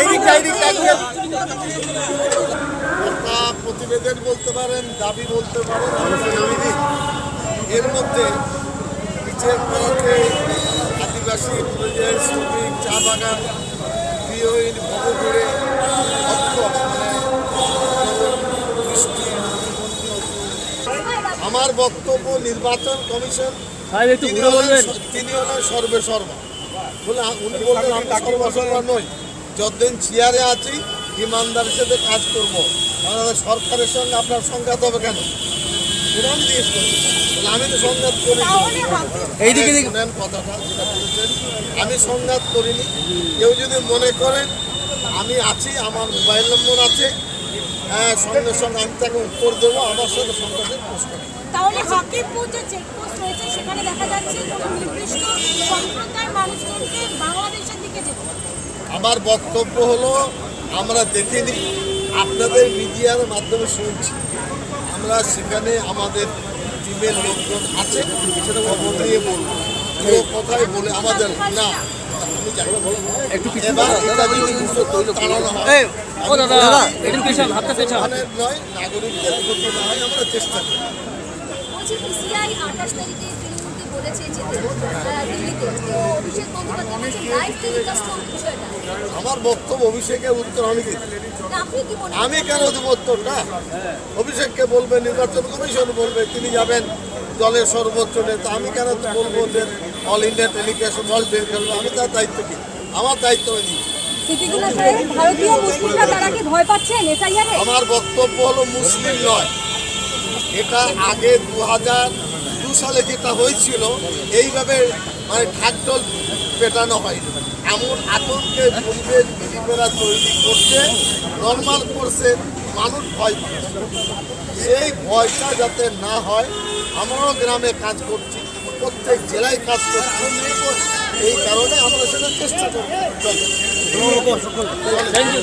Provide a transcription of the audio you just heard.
এই প্রতিবেদন বলতে পারেন দাবি বলতে পারেন এর মধ্যে নিচের পাড়াতে আদিবাসী পরিযায়ী শ্রমিক চা বাগান গৃহহীন ভবঘুরে মানে আমার বক্তব্য নির্বাচন কমিশন সাহেব একটু ঘুরে বলবেন। তিনি হলেন সর্বে সর্বা বলে উনি বললেন আমি সর্বসর্বা নই। যতদিন চেয়ারে আছি ইমানদারের সাথে কাজ করব। আমাদের সরকারের সঙ্গে আপনার সংঘাত হবে কেন? আমি জিজ্ঞেস করছি আমি তো সংঘাত করি এইদিকে দিকে শুনেন কথাটা যেটা বলেছেন। আমি সংঘাত করিনি। কেউ যদি মনে করেন আমি আছি আমার মোবাইল নম্বর আছে। হ্যাঁ সঙ্গে সঙ্গে আমি তাকে উত্তর দেবো। আমার সঙ্গে সংঘাতের প্রশ্ন তাহলে হাকিমপুর যে চেকপোস্ট রয়েছে সেখানে দেখা যাচ্ছে কোনো নির্দিষ্ট সম্প্রদায়ের মানুষজনকে বাংলাদেশের দিকে যেতে আমার বক্তব্য হলো আমরা দেখিনি আপনাদের মিডিয়ার মাধ্যমে শুনছি। আমরা সেখানে আমাদের টিমের লোকজন আছে সেটা নিয়ে বলব। কেউ কোথায় বলে আমাদের না জানি একটু পিছনে এবার দাঁড়ান, এটা যদি উদ্যোগ তাড়ানো এই, ও দাদা একটু পেছান হাতটা পেছান নয় নাগরিকদের ক্ষতি না হয় আমরা চেষ্টা করি। বলছি পিসিআই আঠাশ তারিখে তৃণমূলকে বলেছে আহ, দিল্লিতে। তো অভিষেক বন্দ্যোপাধ্যায় বলছে লাইভ টেলিকাস্ট হোক বিষয়টা। আমার বক্তব্য অভিষেকের উত্তর আমি মনে আমি কেন দেবো উত্তরটা? অভিষেককে বলবে নির্বাচন কমিশন বলবে তিনি যাবেন দলের সর্বোচ্চ নেতা। আমি কেন বলব যে অল ইন্ডিয়া টেলিভিশন বল বের করব আমি তার দায়িত্ব কি? আমার দায়িত্ব আমি নিই। ভারতীয় মুসলিমরা তারা কি ভয় পাচ্ছেন আমার বক্তব্য হলো মুসলিম নয়। এটা আগে দু হাজার দু সালে যেটা হয়েছিল এইভাবে মানে ঢাকঢোল পেটানো হয়নি। এমন আতঙ্কের পরিবেশ বিজেপিরা তৈরি করছে নর্মাল করছে মানুষ ভয় পাচ্ছে। সেই ভয়টা যাতে না হয় আমরাও গ্রামে কাজ করছি প্রত্যেক জেলায় কাজ করছি। এই কারণে আমরা সেটা চেষ্টা ইউ